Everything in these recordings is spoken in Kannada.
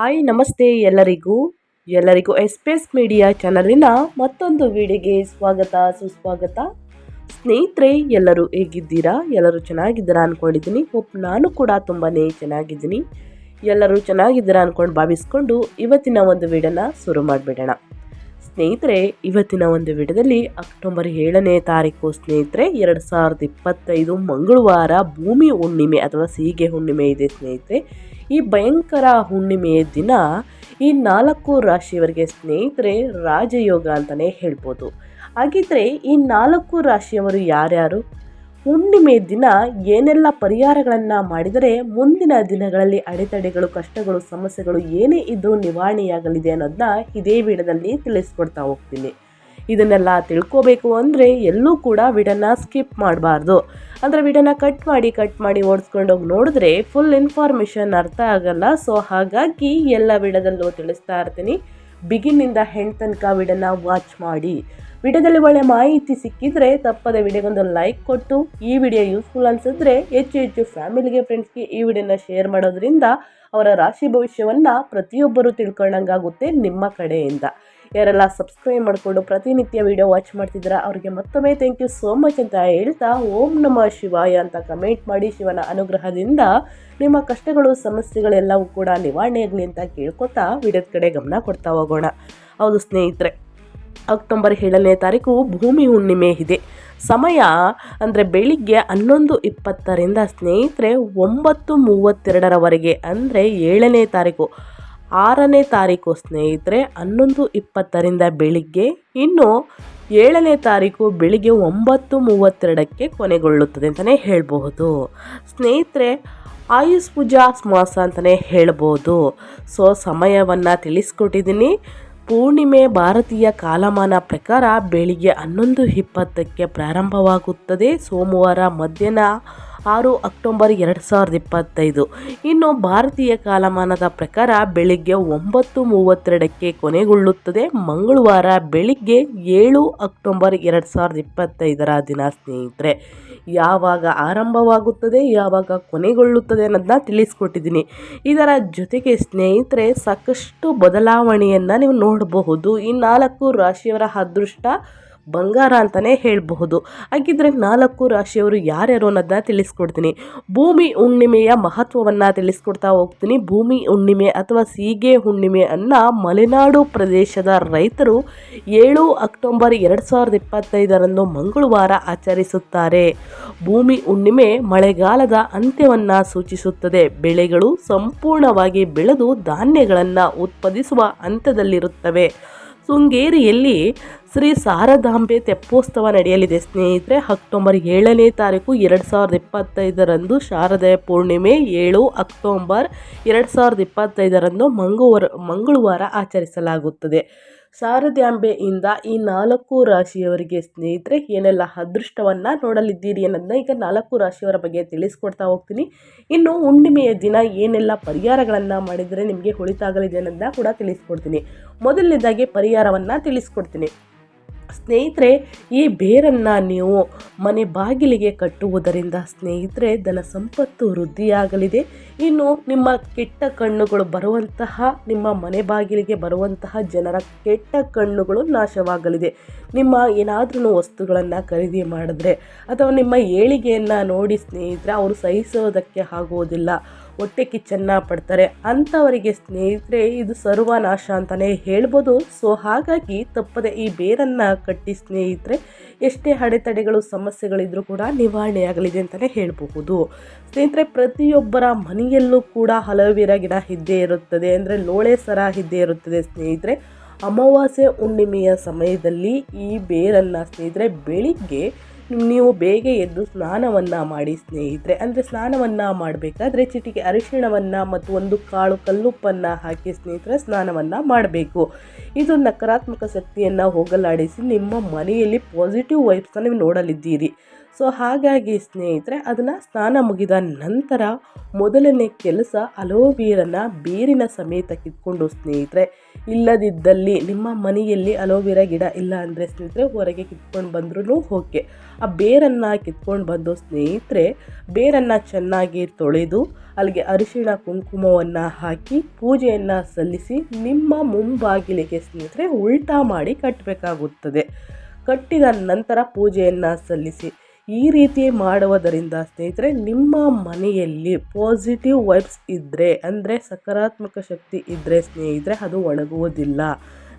ಹಾಯ್, ನಮಸ್ತೆ ಎಲ್ಲರಿಗೂ. ಎಲ್ಲರಿಗೂ ಎಸ್ಪೇಸ್ ಮೀಡಿಯಾ ಚಾನಲಿನ ಮತ್ತೊಂದು ವಿಡಿಯೋಗೆ ಸ್ವಾಗತ, ಸುಸ್ವಾಗತ. ಸ್ನೇಹಿತರೆ, ಎಲ್ಲರೂ ಹೇಗಿದ್ದೀರಾ? ಎಲ್ಲರೂ ಚೆನ್ನಾಗಿದ್ದೀರಾ ಅಂದ್ಕೊಂಡಿದ್ದೀನಿ ಹೋಪ್ ನಾನು ಕೂಡ ತುಂಬಾ ಚೆನ್ನಾಗಿದ್ದೀನಿ. ಎಲ್ಲರೂ ಚೆನ್ನಾಗಿದ್ದೀರಾ ಅಂದ್ಕೊಂಡು ಭಾವಿಸ್ಕೊಂಡು ಇವತ್ತಿನ ಒಂದು ವಿಡಿಯೋನ ಶುರು ಮಾಡಿಬಿಡೋಣ. ಸ್ನೇಹಿತರೆ, ಇವತ್ತಿನ ಒಂದು ವಿಡಿಯೋದಲ್ಲಿ ಅಕ್ಟೋಬರ್ ಏಳನೇ ತಾರೀಕು ಸ್ನೇಹಿತರೆ, ಎರಡು ಸಾವಿರದ ಇಪ್ಪತ್ತೈದು ಮಂಗಳವಾರ ಭೂಮಿ ಹುಣ್ಣಿಮೆ ಅಥವಾ ಸೀಗೆ ಹುಣ್ಣಿಮೆ ಇದೆ ಸ್ನೇಹಿತರೆ. ಈ ಭಯಂಕರ ಹುಣ್ಣಿಮೆಯ ದಿನ ಈ ನಾಲ್ಕು ರಾಶಿಯವರಿಗೆ ಸ್ನೇಹಿತರೆ ರಾಜಯೋಗ ಅಂತಲೇ ಹೇಳ್ಬೋದು. ಹಾಗಿದ್ರೆ ಈ ನಾಲ್ಕು ರಾಶಿಯವರು ಯಾರ್ಯಾರು? ಹುಣ್ಣಿಮೆ ದಿನ ಏನೆಲ್ಲ ಪರಿಹಾರಗಳನ್ನು ಮಾಡಿದರೆ ಮುಂದಿನ ದಿನಗಳಲ್ಲಿ ಅಡೆತಡೆಗಳು, ಕಷ್ಟಗಳು, ಸಮಸ್ಯೆಗಳು ಏನೇ ಇದ್ದು ನಿವಾರಣೆಯಾಗಲಿದೆ ಅನ್ನೋದನ್ನ ಇದೇ ವೇಳೆಯಲ್ಲಿ ತಿಳಿಸ್ಕೊಡ್ತಾ ಹೋಗ್ತೀನಿ. ಇದನ್ನೆಲ್ಲ ತಿಳ್ಕೋಬೇಕು ಅಂದರೆ ಎಲ್ಲೂ ಕೂಡ ವಿಡನ್ನ ಸ್ಕಿಪ್ ಮಾಡಬಾರ್ದು. ಅಂದರೆ ವಿಡನ್ನ ಕಟ್ ಮಾಡಿ ಕಟ್ ಮಾಡಿ ಓಡಿಸ್ಕೊಂಡು ಹೋಗಿ ನೋಡಿದ್ರೆ ಫುಲ್ ಇನ್ಫಾರ್ಮೇಷನ್ ಅರ್ಥ ಆಗಲ್ಲ. ಸೊ ಹಾಗಾಗಿ ಎಲ್ಲ ವಿಡದಲ್ಲೂ ತಿಳಿಸ್ತಾ ಇರ್ತೀನಿ. ಬಿಗಿನಿಂದ ಹೆಣ್ ತನಕ ವಿಡನ್ನ ವಾಚ್ ಮಾಡಿ. ವಿಡಿಯೋದಲ್ಲಿ ಒಳ್ಳೆ ಮಾಹಿತಿ ಸಿಕ್ಕಿದ್ರೆ ತಪ್ಪದೆ ವಿಡಿಯೋಗೊಂದು ಲೈಕ್ ಕೊಟ್ಟು, ಈ ವಿಡಿಯೋ ಯೂಸ್ಫುಲ್ ಅನಿಸಿದ್ರೆ ಹೆಚ್ಚು ಹೆಚ್ಚು ಫ್ಯಾಮಿಲಿಗೆ ಫ್ರೆಂಡ್ಸ್ಗೆ ಈ ವಿಡಿಯೋನ ಶೇರ್ ಮಾಡೋದ್ರಿಂದ ಅವರ ರಾಶಿ ಭವಿಷ್ಯವನ್ನು ಪ್ರತಿಯೊಬ್ಬರು ತಿಳ್ಕೊಂಡಂಗಾಗುತ್ತೆ ನಿಮ್ಮ ಕಡೆಯಿಂದ. ಯಾರೆಲ್ಲ ಸಬ್ಸ್ಕ್ರೈಬ್ ಮಾಡಿಕೊಂಡು ಪ್ರತಿನಿತ್ಯ ವಿಡಿಯೋ ವಾಚ್ ಮಾಡ್ತಿದ್ದೀರಾ, ಅವರಿಗೆ ಮತ್ತೊಮ್ಮೆ ಥ್ಯಾಂಕ್ ಯು ಸೋ ಮಚ್ ಅಂತ ಹೇಳ್ತಾ ಓಂ ನಮಃ ಶಿವಾಯ ಅಂತ ಕಮೆಂಟ್ ಮಾಡಿ ಶಿವನ ಅನುಗ್ರಹದಿಂದ ನಿಮ್ಮ ಕಷ್ಟಗಳು, ಸಮಸ್ಯೆಗಳೆಲ್ಲವೂ ಕೂಡ ನಿವಾರಣೆ ಆಗಲಿ ಅಂತ ಕೇಳ್ಕೊತಾ ವಿಡಿಯೋದ ಕಡೆ ಗಮನ ಕೊಡ್ತಾ ಹೋಗೋಣ. ಹೌದು ಸ್ನೇಹಿತರೆ, ಅಕ್ಟೋಬರ್ ಏಳನೇ ತಾರೀಕು ಭೂಮಿ ಹುಣ್ಣಿಮೆ ಇದೆ. ಸಮಯ ಅಂದರೆ ಬೆಳಿಗ್ಗೆ ಹನ್ನೊಂದು ಇಪ್ಪತ್ತರಿಂದ ಸ್ನೇಹಿತರೆ, ಒಂಬತ್ತು ಮೂವತ್ತೆರಡರವರೆಗೆ ಅಂದರೆ ಏಳನೇ ತಾರೀಕು. ಆರನೇ ತಾರೀಕು ಸ್ನೇಹಿತರೆ, ಹನ್ನೊಂದು ಇಪ್ಪತ್ತರಿಂದ ಬೆಳಿಗ್ಗೆ, ಇನ್ನು ಏಳನೇ ತಾರೀಕು ಬೆಳಿಗ್ಗೆ ಒಂಬತ್ತು ಮೂವತ್ತೆರಡಕ್ಕೆ ಕೊನೆಗೊಳ್ಳುತ್ತದೆ ಅಂತಲೇ ಹೇಳಬಹುದು. ಸ್ನೇಹಿತರೆ, ಆಯುಷ್ ಪೂಜಾ ಮಾಸ ಅಂತಲೇ ಹೇಳ್ಬೋದು ಸೊ, ಸಮಯವನ್ನು ತಿಳಿಸ್ಕೊಟ್ಟಿದ್ದೀನಿ. ಪೂರ್ಣಿಮೆ ಭಾರತೀಯ ಕಾಲಮಾನ ಪ್ರಕಾರ ಬೆಳಿಗ್ಗೆ ಹನ್ನೊಂದು ಇಪ್ಪತ್ತಕ್ಕೆ ಪ್ರಾರಂಭವಾಗುತ್ತದೆ. ಸೋಮವಾರ ಮಧ್ಯಾಹ್ನ ಆರು ಅಕ್ಟೋಬರ್ ಎರಡು ಸಾವಿರದ ಇಪ್ಪತ್ತೈದು. ಇನ್ನು ಭಾರತೀಯ ಕಾಲಮಾನದ ಪ್ರಕಾರ ಬೆಳಿಗ್ಗೆ ಒಂಬತ್ತು ಮೂವತ್ತೆರಡಕ್ಕೆ ಕೊನೆಗೊಳ್ಳುತ್ತದೆ. ಮಂಗಳವಾರ ಬೆಳಿಗ್ಗೆ ಏಳು ಅಕ್ಟೋಬರ್ ಎರಡು ಸಾವಿರದ ಇಪ್ಪತ್ತೈದರ ದಿನ ಸ್ನೇಹಿತರೆ. ಯಾವಾಗ ಆರಂಭವಾಗುತ್ತದೆ, ಯಾವಾಗ ಕೊನೆಗೊಳ್ಳುತ್ತದೆ ಅನ್ನೋದನ್ನ ತಿಳಿಸ್ಕೊಟ್ಟಿದ್ದೀನಿ. ಇದರ ಜೊತೆಗೆ ಸ್ನೇಹಿತರೆ, ಸಾಕಷ್ಟು ಬದಲಾವಣೆಯನ್ನು ನೀವು ನೋಡಬಹುದು. ಈ ನಾಲ್ಕು ರಾಶಿಯವರ ಅದೃಷ್ಟ ಬಂಗಾರ ಅಂತಲೇ ಹೇಳಬಹುದು. ಹಾಗಿದ್ರೆ ನಾಲ್ಕು ರಾಶಿಯವರು ಯಾರ್ಯಾರು ಅನ್ನೋದನ್ನ ತಿಳಿಸ್ಕೊಡ್ತೀನಿ. ಭೂಮಿ, ಹುಣ್ಣಿಮೆಯ ಮಹತ್ವವನ್ನು ತಿಳಿಸ್ಕೊಡ್ತಾ ಹೋಗ್ತೀನಿ. ಭೂಮಿ, ಹುಣ್ಣಿಮೆ ಅಥವಾ ಸೀಗೆ ಹುಣ್ಣಿಮೆ ಅನ್ನ ಮಲೆನಾಡು ಪ್ರದೇಶದ ರೈತರು ಏಳು ಅಕ್ಟೋಬರ್ ಎರಡು ಸಾವಿರದ ಇಪ್ಪತ್ತೈದರಂದು ಮಂಗಳವಾರ ಆಚರಿಸುತ್ತಾರೆ. ಭೂಮಿ, ಹುಣ್ಣಿಮೆ ಮಳೆಗಾಲದ ಅಂತ್ಯವನ್ನು ಸೂಚಿಸುತ್ತದೆ. ಬೆಳೆಗಳು ಸಂಪೂರ್ಣವಾಗಿ ಬೆಳೆದು ಧಾನ್ಯಗಳನ್ನು ಉತ್ಪಾದಿಸುವ ಹಂತದಲ್ಲಿರುತ್ತವೆ. ಶೃಂಗೇರಿಯಲ್ಲಿ ಶ್ರೀ ಶಾರದಾಂಬೆ ತೆಪ್ಪೋತ್ಸವ ನಡೆಯಲಿದೆ. ಸ್ನೇಹಿತರೆ, ಅಕ್ಟೋಬರ್ ಏಳನೇ ತಾರೀಕು ಎರಡು ಸಾವಿರದ ಇಪ್ಪತ್ತೈದರಂದು ಶಾರದೆ ಪೂರ್ಣಿಮೆ ಏಳು ಅಕ್ಟೋಬರ್ ಎರಡು ಸಾವಿರದ ಇಪ್ಪತ್ತೈದರಂದು ಮಂಗಳವಾರ ಮಂಗಳವಾರ ಆಚರಿಸಲಾಗುತ್ತದೆ. ಶಾರದಾಂಬೆಯಿಂದ ಈ ನಾಲ್ಕು ರಾಶಿಯವರಿಗೆ ಸ್ನೇಹಿತರೆ, ಏನೆಲ್ಲ ಅದೃಷ್ಟವನ್ನು ನೋಡಲಿದ್ದೀರಿ ಅನ್ನೋದನ್ನ ಈಗ ನಾಲ್ಕು ರಾಶಿಯವರ ಬಗ್ಗೆ ತಿಳಿಸ್ಕೊಡ್ತಾ ಹೋಗ್ತೀನಿ. ಇನ್ನು ಹುಣ್ಣಿಮೆಯ ದಿನ ಏನೆಲ್ಲ ಪರಿಹಾರಗಳನ್ನು ಮಾಡಿದರೆ ನಿಮಗೆ ಹೊಳಿತಾಗಲಿದೆ ಅನ್ನೋದನ್ನ ಕೂಡ ತಿಳಿಸ್ಕೊಡ್ತೀನಿ. ಮೊದಲನೇದಾಗಿ ಪರಿಹಾರವನ್ನು ತಿಳಿಸ್ಕೊಡ್ತೀನಿ. ಸ್ನೇಹಿತರೆ, ಈ ಬೇರನ್ನು ನೀವು ಮನೆ ಬಾಗಿಲಿಗೆ ಕಟ್ಟುವುದರಿಂದ ಸ್ನೇಹಿತರೆ, ಧನ ಸಂಪತ್ತು ವೃದ್ಧಿಯಾಗಲಿದೆ. ಇನ್ನು ನಿಮ್ಮ ಕೆಟ್ಟ ಕಣ್ಣುಗಳು ಬರುವಂತಹ, ನಿಮ್ಮ ಮನೆ ಬಾಗಿಲಿಗೆ ಬರುವಂತಹ ಜನರ ಕೆಟ್ಟ ಕಣ್ಣುಗಳು ನಾಶವಾಗಲಿದೆ. ನಿಮ್ಮ ಏನಾದ್ರೂ ವಸ್ತುಗಳನ್ನು ಖರೀದಿ ಮಾಡಿದ್ರೆ ಅಥವಾ ನಿಮ್ಮ ಏಳಿಗೆಯನ್ನು ನೋಡಿ ಸ್ನೇಹಿತರೆ, ಅವರು ಸಹಿಸೋದಕ್ಕೆ ಆಗುವುದಿಲ್ಲ. ಹೊಟ್ಟೆ ಕಿಚ್ಚನ್ನ ಪಡ್ತಾರೆ. ಅಂಥವರಿಗೆ ಸ್ನೇಹಿತರೆ, ಇದು ಸರ್ವನಾಶ ಅಂತಲೇ ಹೇಳ್ಬೋದು. ಸೊ ಹಾಗಾಗಿ ತಪ್ಪದೆ ಈ ಬೇರನ್ನು ಕಟ್ಟಿ ಸ್ನೇಹಿತರೆ, ಎಷ್ಟೇ ಅಡೆತಡೆಗಳು, ಸಮಸ್ಯೆಗಳಿದ್ರೂ ಕೂಡ ನಿವಾರಣೆಯಾಗಲಿದೆ ಅಂತಲೇ ಹೇಳಬಹುದು. ಸ್ನೇಹಿತರೆ, ಪ್ರತಿಯೊಬ್ಬರ ಮನೆಯಲ್ಲೂ ಕೂಡ ಹಲವಿರ ಗಿಡ ಇದ್ದೇ ಇರುತ್ತದೆ. ಅಂದರೆ ಲೋಳೆ ಸರ ಇದ್ದೇ ಇರುತ್ತದೆ ಸ್ನೇಹಿತರೆ. ಅಮಾವಾಸ್ಯೆ ಹುಣ್ಣಿಮೆಯ ಸಮಯದಲ್ಲಿ ಈ ಬೇರನ್ನು ಸ್ನೇಹಿತರೆ, ಬೆಳಿಗ್ಗೆ ನೀವು ಬೇಗ ಎದ್ದು ಸ್ನಾನವನ್ನು ಮಾಡಿ ಸ್ನೇಹಿತರೆ. ಅಂದರೆ ಸ್ನಾನವನ್ನು ಮಾಡಬೇಕಾದ್ರೆ ಚಿಟಿಕೆ ಅರಿಶಿಣವನ್ನು ಮತ್ತು ಒಂದು ಕಾಳು ಕಲ್ಲುಪ್ಪನ್ನು ಹಾಕಿ ಸ್ನೇಹಿತರೆ ಸ್ನಾನವನ್ನು ಮಾಡಬೇಕು. ಇದು ನಕಾರಾತ್ಮಕ ಶಕ್ತಿಯನ್ನು ಹೋಗಲಾಡಿಸಿ ನಿಮ್ಮ ಮನೆಯಲ್ಲಿ ಪಾಸಿಟಿವ್ ವೈಬ್ಸನ್ನು ನೀವು ನೋಡಲಿದ್ದೀರಿ. ಸೊ ಹಾಗಾಗಿ ಸ್ನೇಹಿತರೆ, ಅದನ್ನು ಸ್ನಾನ ಮುಗಿದ ನಂತರ ಮೊದಲನೇ ಕೆಲಸ ಅಲೋವೇರನ ಬೇರಿನ ಸಮೇತ ಕಿತ್ಕೊಂಡು ಸ್ನೇಹಿತರೆ, ಇಲ್ಲದಿದ್ದಲ್ಲಿ ನಿಮ್ಮ ಮನೆಯಲ್ಲಿ ಅಲೋವೆರಾ ಗಿಡ ಇಲ್ಲ ಅಂದರೆ ಸ್ನೇಹಿತರೆ, ಹೊರಗೆ ಕಿತ್ಕೊಂಡು ಬಂದ್ರೂ ಓಕೆ. ಆ ಬೇರನ್ನು ಕಿತ್ಕೊಂಡು ಬಂದು ಸ್ನೇಹಿತರೆ, ಬೇರನ್ನು ಚೆನ್ನಾಗಿ ತೊಳೆದು ಅಲ್ಲಿಗೆ ಅರಿಶಿಣ ಕುಂಕುಮವನ್ನು ಹಾಕಿ ಪೂಜೆಯನ್ನು ಸಲ್ಲಿಸಿ ನಿಮ್ಮ ಮುಂಬಾಗಿಲಿಗೆ ಸ್ನೇಹಿತರೆ ಉಲ್ಟಾ ಮಾಡಿ ಕಟ್ಟಬೇಕಾಗುತ್ತದೆ ಕಟ್ಟಿದ ನಂತರ ಪೂಜೆಯನ್ನು ಸಲ್ಲಿಸಿ ಈ ರೀತಿ ಮಾಡುವುದರಿಂದ ಸ್ನೇಹಿತರೆ, ನಿಮ್ಮ ಮನೆಯಲ್ಲಿ ಪಾಸಿಟಿವ್ ವೈಬ್ಸ್ ಇದ್ದರೆ ಅಂದರೆ ಸಕಾರಾತ್ಮಕ ಶಕ್ತಿ ಇದ್ದರೆ ಸ್ನೇಹಿತರೆ, ಅದು ಒಣಗುವುದಿಲ್ಲ.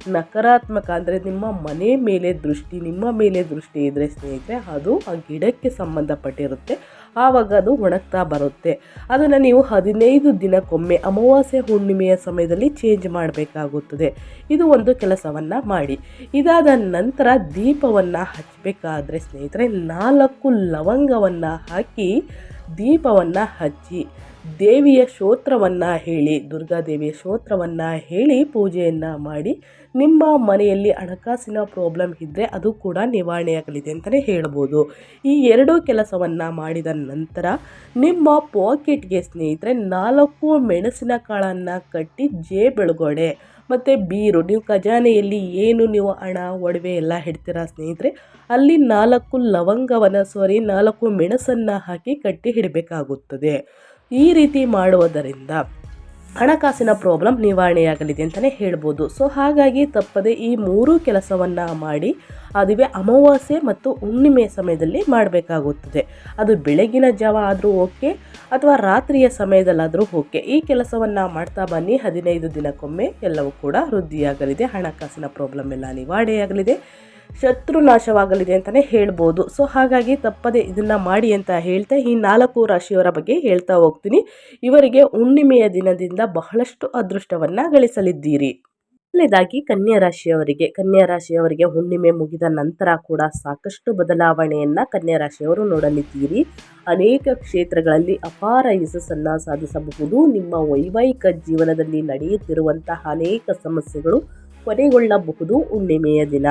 ನಕಾರಾತ್ಮಕ ಅಂದರೆ ನಿಮ್ಮ ಮನೆ ಮೇಲೆ ದೃಷ್ಟಿ, ನಿಮ್ಮ ಮೇಲೆ ದೃಷ್ಟಿ ಇದ್ದರೆ ಸ್ನೇಹಿತರೆ, ಅದು ಆ ಗಿಡಕ್ಕೆ ಸಂಬಂಧಪಟ್ಟಿರುತ್ತೆ. ಆವಾಗ ಅದು ಒಣಗ್ತಾ ಬರುತ್ತೆ. ಅದನ್ನು ನೀವು ಹದಿನೈದು ದಿನಕ್ಕೊಮ್ಮೆ ಅಮಾವಾಸ್ಯೆ ಹುಣ್ಣಿಮೆಯ ಸಮಯದಲ್ಲಿ ಚೇಂಜ್ ಮಾಡಬೇಕಾಗುತ್ತದೆ. ಇದು ಒಂದು ಕೆಲಸವನ್ನು ಮಾಡಿ. ಇದಾದ ನಂತರ ದೀಪವನ್ನು ಹಚ್ಚಬೇಕಾದ್ರೆ ಸ್ನೇಹಿತರೆ ನಾಲ್ಕು ಲವಂಗವನ್ನು ಹಾಕಿ ದೀಪವನ್ನು ಹಚ್ಚಿ. ದೇವಿಯ ಸ್ತೋತ್ರವನ್ನು ಹೇಳಿ ದುರ್ಗಾದೇವಿಯ ಸ್ತೋತ್ರವನ್ನು ಹೇಳಿ ಪೂಜೆಯನ್ನು ಮಾಡಿ, ನಿಮ್ಮ ಮನೆಯಲ್ಲಿ ಹಣಕಾಸಿನ ಪ್ರಾಬ್ಲಮ್ ಇದ್ದರೆ ಅದು ಕೂಡ ನಿವಾರಣೆಯಾಗಲಿದೆ ಅಂತಲೇ ಹೇಳ್ಬೋದು. ಈ ಎರಡೂ ಕೆಲಸವನ್ನು ಮಾಡಿದ ನಂತರ ನಿಮ್ಮ ಪಾಕೆಟ್ಗೆ ಸ್ನೇಹಿತರೆ ನಾಲ್ಕು ಮೆಣಸಿನ ಕಾಳನ್ನು ಕಟ್ಟಿ ಜೇಬೆಳಗೊಡೆ. ಮತ್ತು ಬೀರು, ನೀವು ಖಜಾನೆಯಲ್ಲಿ ಏನು, ನೀವು ಹಣ, ಒಡವೆ ಎಲ್ಲ ಹಿಡ್ತೀರಾ ಸ್ನೇಹಿತರೆ, ಅಲ್ಲಿ ನಾಲ್ಕು ಲವಂಗವನ್ನು ಸಾರಿ ನಾಲ್ಕು ಮೆಣಸನ್ನು ಹಾಕಿ ಕಟ್ಟಿ ಇಡಬೇಕಾಗುತ್ತದೆ. ಈ ರೀತಿ ಮಾಡುವುದರಿಂದ ಹಣಕಾಸಿನ ಪ್ರಾಬ್ಲಮ್ ನಿವಾರಣೆಯಾಗಲಿದೆ ಅಂತಲೇ ಹೇಳ್ಬೋದು. ಸೊ ಹಾಗಾಗಿ ತಪ್ಪದೆ ಈ ಮೂರು ಕೆಲಸವನ್ನು ಮಾಡಿ ಅದುವೇ ಅಮಾವಾಸ್ಯೆ ಮತ್ತು ಹುಣ್ಣಿಮೆ ಸಮಯದಲ್ಲಿ ಮಾಡಬೇಕಾಗುತ್ತದೆ. ಅದು ಬೆಳಗಿನ ಜಾವ ಆದರೂ ಓಕೆ, ಅಥವಾ ರಾತ್ರಿಯ ಸಮಯದಲ್ಲಾದರೂ ಓಕೆ. ಈ ಕೆಲಸವನ್ನು ಮಾಡ್ತಾ ಬನ್ನಿ. ಹದಿನೈದು ದಿನಕ್ಕೊಮ್ಮೆ ಎಲ್ಲವೂ ಕೂಡ ವೃದ್ಧಿಯಾಗಲಿದೆ. ಹಣಕಾಸಿನ ಪ್ರಾಬ್ಲಮ್ ಎಲ್ಲ ನಿವಾರಣೆಯಾಗಲಿದೆ. ಶತ್ರು ನಾಶವಾಗಲಿದೆ ಅಂತಲೇ ಹೇಳ್ಬೋದು. ಸೊ ಹಾಗಾಗಿ ತಪ್ಪದೆ ಇದನ್ನು ಮಾಡಿ ಅಂತ ಹೇಳ್ತಾ ಈ ನಾಲ್ಕು ರಾಶಿಯವರ ಬಗ್ಗೆ ಹೇಳ್ತಾ ಹೋಗ್ತೀನಿ. ಇವರಿಗೆ ಹುಣ್ಣಿಮೆಯ ದಿನದಿಂದ ಬಹಳಷ್ಟು ಅದೃಷ್ಟವನ್ನು ಗಳಿಸಲಿದ್ದೀರಿ. ಮೊದಲನೇದಾಗಿ ಕನ್ಯಾ ರಾಶಿಯವರಿಗೆ ಕನ್ಯಾ ರಾಶಿಯವರಿಗೆ ಹುಣ್ಣಿಮೆ ಮುಗಿದ ನಂತರ ಕೂಡ ಸಾಕಷ್ಟು ಬದಲಾವಣೆಯನ್ನು ಕನ್ಯಾ ರಾಶಿಯವರು ನೋಡಲಿದ್ದೀರಿ. ಅನೇಕ ಕ್ಷೇತ್ರಗಳಲ್ಲಿ ಅಪಾರ ಯಶಸ್ಸನ್ನು ಸಾಧಿಸಬಹುದು. ನಿಮ್ಮ ವೈವಾಹಿಕ ಜೀವನದಲ್ಲಿ ನಡೆಯುತ್ತಿರುವಂತಹ ಅನೇಕ ಸಮಸ್ಯೆಗಳು ಕೊನೆಗೊಳ್ಳಬಹುದು ಹುಣ್ಣಿಮೆಯ ದಿನ.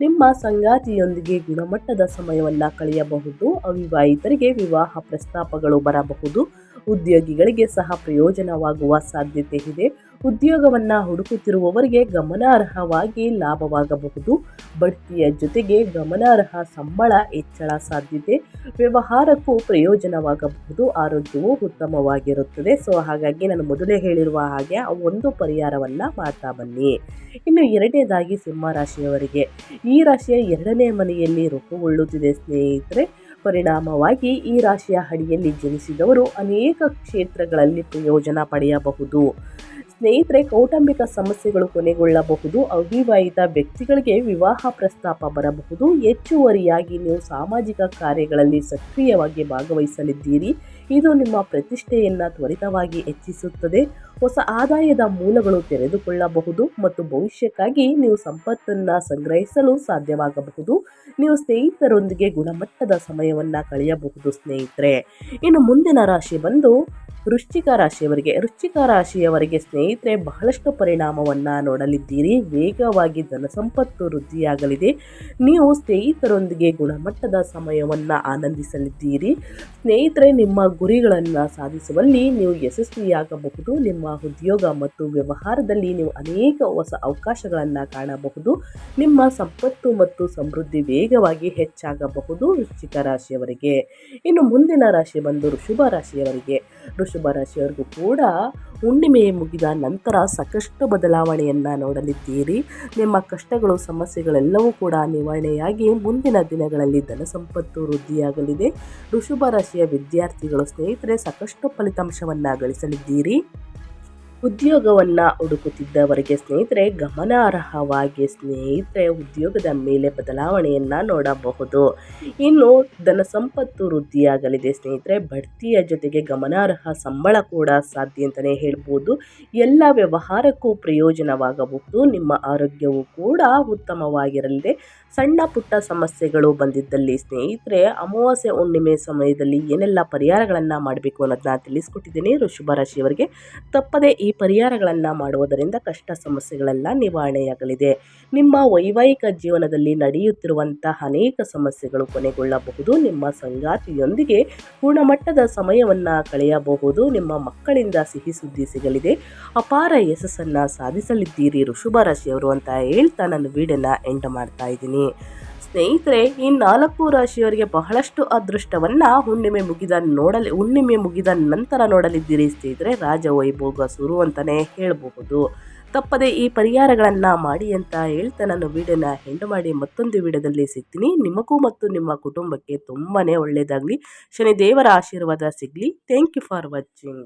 ನಿಮ್ಮ ಸಂಗಾತಿಯೊಂದಿಗೆ ಗುಣಮಟ್ಟದ ಸಮಯವನ್ನು ಕಳೆಯಬಹುದು ಅವಿವಾಹಿತರಿಗೆ ವಿವಾಹ ಪ್ರಸ್ತಾಪಗಳು ಬರಬಹುದು ಉದ್ಯೋಗಿಗಳಿಗೆ ಸಹ ಪ್ರಯೋಜನವಾಗುವ ಸಾಧ್ಯತೆ ಇದೆ. ಉದ್ಯೋಗವನ್ನು ಹುಡುಕುತ್ತಿರುವವರಿಗೆ ಗಮನಾರ್ಹವಾಗಿ ಲಾಭವಾಗಬಹುದು. ಬಡ್ತಿಯ ಜೊತೆಗೆ ಗಮನಾರ್ಹ ಸಂಬಳ ಹೆಚ್ಚಳ ಸಾಧ್ಯತೆ. ವ್ಯವಹಾರಕ್ಕೂ ಪ್ರಯೋಜನವಾಗಬಹುದು. ಆರೋಗ್ಯವೂ ಉತ್ತಮವಾಗಿರುತ್ತದೆ. ಸೊ ಹಾಗಾಗಿ ನಾನು ಮೊದಲೇ ಹೇಳಿರುವ ಹಾಗೆ ಒಂದು ಪರಿಹಾರವನ್ನು ಮಾಡ್ತಾ ಬನ್ನಿ. ಇನ್ನು ಎರಡನೇದಾಗಿ ಸಿಂಹ ರಾಶಿಯವರಿಗೆ. ಈ ರಾಶಿಯ ಎರಡನೇ ಮನೆಯಲ್ಲಿ ರೂಪುಗೊಳ್ಳುತ್ತಿದೆ ಸ್ನೇಹಿತರೆ. ಪರಿಣಾಮವಾಗಿ ಈ ರಾಶಿಯ ಅಡಿಯಲ್ಲಿ ಜನಿಸಿದವರು ಅನೇಕ ಕ್ಷೇತ್ರಗಳಲ್ಲಿ ಪ್ರಯೋಜನ ಪಡೆಯಬಹುದು. ಸ್ನೇಹಿತರೆ, ಕೌಟುಂಬಿಕ ಸಮಸ್ಯೆಗಳು ಕೊನೆಗೊಳ್ಳಬಹುದು. ಅವಿವಾಹಿತ ವ್ಯಕ್ತಿಗಳಿಗೆ ವಿವಾಹ ಪ್ರಸ್ತಾಪ ಬರಬಹುದು. ಹೆಚ್ಚುವರಿಯಾಗಿ ನೀವು ಸಾಮಾಜಿಕ ಕಾರ್ಯಗಳಲ್ಲಿ ಸಕ್ರಿಯವಾಗಿ ಭಾಗವಹಿಸಲಿದ್ದೀರಿ. ಇದು ನಿಮ್ಮ ಪ್ರತಿಷ್ಠೆಯನ್ನು ತ್ವರಿತವಾಗಿ ಹೆಚ್ಚಿಸುತ್ತದೆ. ಹೊಸ ಆದಾಯದ ಮೂಲಗಳು ತೆರೆದುಕೊಳ್ಳಬಹುದು ಮತ್ತು ಭವಿಷ್ಯಕ್ಕಾಗಿ ನೀವು ಸಂಪತ್ತನ್ನು ಸಂಗ್ರಹಿಸಲು ಸಾಧ್ಯವಾಗಬಹುದು. ನೀವು ಸ್ನೇಹಿತರೊಂದಿಗೆ ಗುಣಮಟ್ಟದ ಸಮಯವನ್ನು ಕಳೆಯಬಹುದು ಸ್ನೇಹಿತರೆ. ಇನ್ನು ಮುಂದಿನ ರಾಶಿ ಬಂದು ವೃಶ್ಚಿಕ ರಾಶಿಯವರಿಗೆ ವೃಶ್ಚಿಕ ರಾಶಿಯವರಿಗೆ ಸ್ನೇಹಿತರೆ, ಬಹಳಷ್ಟು ಪರಿಣಾಮವನ್ನು ನೋಡಲಿದ್ದೀರಿ. ವೇಗವಾಗಿ ಧನ ಸಂಪತ್ತು ವೃದ್ಧಿಯಾಗಲಿದೆ. ನೀವು ಸ್ನೇಹಿತರೊಂದಿಗೆ ಗುಣಮಟ್ಟದ ಸಮಯವನ್ನು ಆನಂದಿಸಲಿದ್ದೀರಿ. ಸ್ನೇಹಿತರೆ, ನಿಮ್ಮ ಗುರಿಗಳನ್ನು ಸಾಧಿಸುವಲ್ಲಿ ನೀವು ಯಶಸ್ವಿಯಾಗಬಹುದು. ನಿಮ್ಮ ಉದ್ಯೋಗ ಮತ್ತು ವ್ಯವಹಾರದಲ್ಲಿ ನೀವು ಅನೇಕ ಹೊಸ ಅವಕಾಶಗಳನ್ನು ಕಾಣಬಹುದು. ನಿಮ್ಮ ಸಂಪತ್ತು ಮತ್ತು ಸಮೃದ್ಧಿ ವೇಗವಾಗಿ ಹೆಚ್ಚಾಗಬಹುದು ವೃಶ್ಚಿಕ ರಾಶಿಯವರಿಗೆ. ಇನ್ನು ಮುಂದಿನ ರಾಶಿ ಬಂದು ಋಷಭ ರಾಶಿಯವರಿಗೆ. ರಾಶಿಯವರಿಗೂ ಕೂಡ ಹುಣ್ಣಿಮೆ ಮುಗಿದ ನಂತರ ಸಾಕಷ್ಟು ಬದಲಾವಣೆಯನ್ನು ನೋಡಲಿದ್ದೀರಿ. ನಿಮ್ಮ ಕಷ್ಟಗಳು, ಸಮಸ್ಯೆಗಳೆಲ್ಲವೂ ಕೂಡ ನಿವಾರಣೆಯಾಗಿ ಮುಂದಿನ ದಿನಗಳಲ್ಲಿ ಧನ ಸಂಪತ್ತು ವೃದ್ಧಿಯಾಗಲಿದೆ. ಋಷಭ ರಾಶಿಯ ವಿದ್ಯಾರ್ಥಿಗಳು ಸ್ನೇಹಿತರೆ, ಸಾಕಷ್ಟು ಫಲಿತಾಂಶವನ್ನು ಗಳಿಸಲಿದ್ದೀರಿ. ಉದ್ಯೋಗವನ್ನು ಹುಡುಕುತ್ತಿದ್ದವರಿಗೆ ಸ್ನೇಹಿತರೆ ಗಮನಾರ್ಹವಾಗಿ ಸ್ನೇಹಿತರೆ ಉದ್ಯೋಗದ ಮೇಲೆ ಬದಲಾವಣೆಯನ್ನು ನೋಡಬಹುದು. ಇನ್ನು ಧನ ಸಂಪತ್ತು ವೃದ್ಧಿಯಾಗಲಿದೆ ಸ್ನೇಹಿತರೆ, ಬಡ್ತಿಯ ಜೊತೆಗೆ ಗಮನಾರ್ಹ ಸಂಬಳ ಕೂಡ ಸಾಧ್ಯ ಅಂತಲೇ ಹೇಳ್ಬೋದು. ಎಲ್ಲ ವ್ಯವಹಾರಕ್ಕೂ ಪ್ರಯೋಜನವಾಗಬಹುದು. ನಿಮ್ಮ ಆರೋಗ್ಯವು ಕೂಡ ಉತ್ತಮವಾಗಿರಲಿದೆ. ಸಣ್ಣ ಪುಟ್ಟ ಸಮಸ್ಯೆಗಳು ಬಂದಿದ್ದಲ್ಲಿ ಸ್ನೇಹಿತರೆ, ಅಮಾವಾಸ್ಯೆ ಹುಣ್ಣಿಮೆ ಸಮಯದಲ್ಲಿ ಏನೆಲ್ಲ ಪರಿಹಾರಗಳನ್ನು ಮಾಡಬೇಕು ಅನ್ನೋದನ್ನ ತಿಳಿಸ್ಕೊಟ್ಟಿದ್ದೀನಿ. ಋಷಭ ರಾಶಿಯವರಿಗೆ ತಪ್ಪದೆ ಈ ಪರಿಹಾರಗಳನ್ನು ಮಾಡುವುದರಿಂದ ಕಷ್ಟ ಸಮಸ್ಯೆಗಳೆಲ್ಲ ನಿವಾರಣೆಯಾಗಲಿದೆ. ನಿಮ್ಮ ವೈವಾಹಿಕ ಜೀವನದಲ್ಲಿ ನಡೆಯುತ್ತಿರುವಂತಹ ಅನೇಕ ಸಮಸ್ಯೆಗಳು ಕೊನೆಗೊಳ್ಳಬಹುದು. ನಿಮ್ಮ ಸಂಗಾತಿಯೊಂದಿಗೆ ಗುಣಮಟ್ಟದ ಸಮಯವನ್ನು ಕಳೆಯಬಹುದು. ನಿಮ್ಮ ಮಕ್ಕಳಿಂದ ಸಿಹಿ ಸುದ್ದಿ ಸಿಗಲಿದೆ. ಅಪಾರ ಯಶಸ್ಸನ್ನು ಸಾಧಿಸಲಿದ್ದೀರಿ ಋಷಭ ರಾಶಿಯವರು ಅಂತ ಹೇಳ್ತಾ ನಾನು ವಿಡಿಯೋನ ಎಂಡ್ ಮಾಡ್ತಾ ಇದ್ದೀನಿ. ಸ್ನೇಹಿತರೆ, ಈ ನಾಲ್ಕು ರಾಶಿಯವರಿಗೆ ಬಹಳಷ್ಟು ಅದೃಷ್ಟವನ್ನ ಹುಣ್ಣಿಮೆ ಮುಗಿದ ನೋಡಲಿ, ಹುಣ್ಣಿಮೆ ಮುಗಿದ ನಂತರ ನೋಡಲಿದ್ದೀರಿ ಸ್ನೇಹಿತರೆ, ರಾಜವೈಭೋಗ ಸುರು ಅಂತಲೇ ಹೇಳಬಹುದು. ತಪ್ಪದೆ ಈ ಪರಿಹಾರಗಳನ್ನು ಮಾಡಿ ಅಂತ ಹೇಳ್ತಾ ನಾನು ವಿಡಿಯೋನ ಹೆಂಡು ಮಾಡಿ ಮತ್ತೊಂದು ವಿಡಿಯೋದಲ್ಲಿ ಸಿಗ್ತೀನಿ. ನಿಮಗೂ ಮತ್ತು ನಿಮ್ಮ ಕುಟುಂಬಕ್ಕೆ ತುಂಬಾ ಒಳ್ಳೆಯದಾಗಲಿ ಶನಿದೇವರ ಆಶೀರ್ವಾದ ಸಿಗಲಿ. Thank you for watching